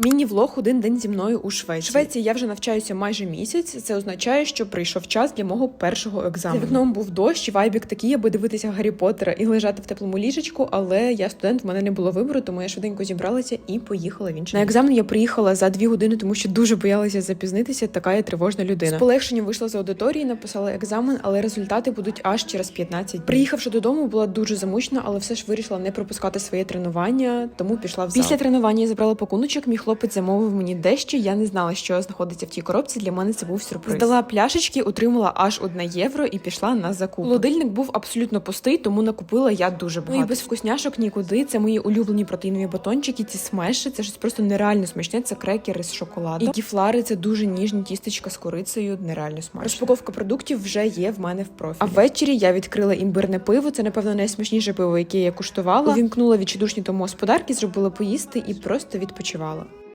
Міні-влог один день зі мною у Швеції. В Швеції я вже навчаюся майже місяць. Це означає, що прийшов час для мого першого екзамену. За вікном був дощ, і вайбік такий, аби дивитися Гаррі Поттера і лежати в теплому ліжечку. Але я студент, в мене не було вибору, тому я швиденько зібралася і поїхала в інше. На екзамен я приїхала за дві години, тому що дуже боялася запізнитися. Така я тривожна людина. З полегшенням вийшла з аудиторії, написала екзамен, але результати будуть аж через 15. Приїхавши додому, була дуже замучена, але все ж вирішила не пропускати своє тренування, тому пішла в зал. Після тренування я забрала пакуночок. Мій хлопець замовив мені дещо. Я не знала, що знаходиться в тій коробці. Для мене це був сюрприз. Здала пляшечки, отримала аж одне євро і пішла на закуп. Холодильник був абсолютно пустий, тому накупила я дуже багато. Ну і без вкусняшок нікуди. Це мої улюблені протеїнові батончики. Ці смеші. Це щось просто нереально смачне. Це крекери з шоколадом. І кіфлари це дуже ніжні тістечка з корицею. Нереально смачно. Розпаковка продуктів вже є в мене в профілі. А ввечері я відкрила імбирне пиво. Це напевно найсмачніше пиво, яке я куштувала. Увімкнула відчайдушні тому господарки, зробила поїсти і просто відпочивала.